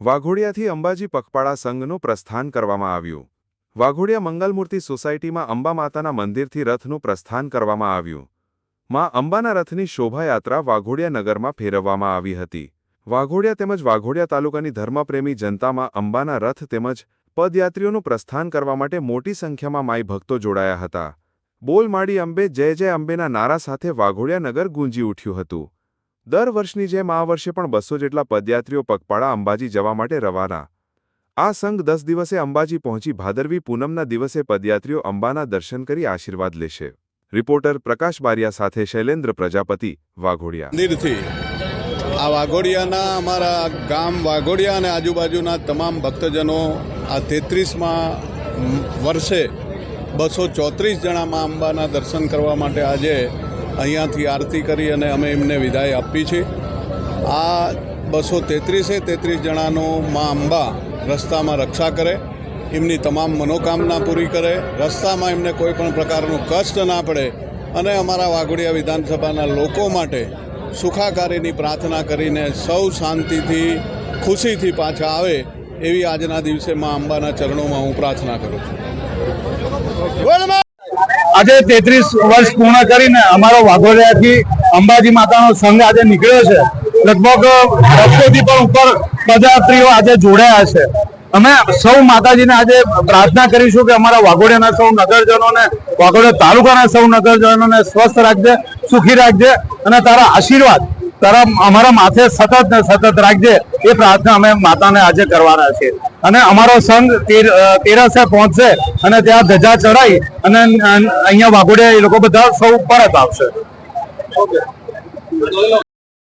વાઘોડિયાથી અંબાજી પગપાળા સંઘનું પ્રસ્થાન કરવામાં આવ્યું. વાઘોડિયા મંગલમૂર્તિ સોસાયટીમાં અંબા માતાના મંદિરથી રથનું પ્રસ્થાન કરવામાં આવ્યું. માં અંબાના રથની શોભાયાત્રા વાઘોડિયા નગરમાં ફેરવવામાં આવી હતી. વાઘોડિયા તેમજ વાઘોડિયા તાલુકાની ધર્મપ્રેમી જનતામાં અંબાના રથ તેમજ પદયાત્રીઓનું પ્રસ્થાન કરવા માટે મોટી સંખ્યામાં માઈ ભક્તો જોડાયા હતા. બોલ માડી અંબે જય જય અંબેના નારા સાથે વાઘોડિયા નગર ગુંજી ઉઠ્યું હતું. દર વર્ષની જેમ આ વર્ષે પણ બસો જેટલા પદયાત્રીઓ પગપાળા અંબાજી જવા માટે રવાના. આ સંઘ દસ દિવસે અંબાજી પહોંચી ભાદરવી પૂનમના દિવસે પદયાત્રીઓ અંબાના દર્શન કરી આશીર્વાદ લેશે. રિપોર્ટર પ્રકાશ બારિયા સાથે શૈલેન્દ્ર પ્રજાપતિ, વાઘોડિયા. મંદિરથી આ વાઘોડિયાના અમારા ગામ વાઘોડિયા અને આજુબાજુના તમામ ભક્તજનો આ તેત્રીસમાં વર્ષે બસો ચોત્રીસ જણા મા અંબાના દર્શન કરવા માટે આજે અહીંયાથી આરતી કરી અને અમે એમને વિદાય આપી છે. આ બસો તેત્રીસે તેત્રીસ જણાનો મા અંબા રસ્તામાં રક્ષા કરે, એમની તમામ મનોકામના પૂરી કરે, રસ્તામાં એમને કોઈ પણ પ્રકારનું કષ્ટ ના પડે અને અમારા વાઘોડિયા વિધાનસભાના લોકો માટે સુખાકારીની પ્રાર્થના કરીને સૌ શાંતિથી, ખુશીથી પાછા આવે એવી આજના દિવસે મા અંબાના ચરણોમાં હું પ્રાર્થના કરું છું. આજે તેત્રીસ વર્ષ પૂર્ણ કરીને અમારો વાઘોડિયાથી અંબાજી માતાનો સંઘ આજે નીકળ્યો છે. લગભગ બસોથી પણ ઉપર પદયાત્રીઓ આજે જોડાયા છે. અમે સૌ માતાજીને આજે પ્રાર્થના કરીશું કે અમારા વાઘોડિયાના સૌ નગરજનોને, વાઘોડિયા તાલુકાના સૌ નગરજનોને સ્વસ્થ રાખજે, સુખી રાખજે અને તારા આશીર્વાદ, તારા અમારા માથે સતત ને સતત રાખજે એ પ્રાર્થના અમે માતાને આજે કરવાના છીએ. અને અમારો સંઘ તેરસે પહોંચશે અને ત્યાં ધજા ચડાઈ અને, અહીંયા વાઘોડિયા એ લોકો બધા સૌ પરત આવશે.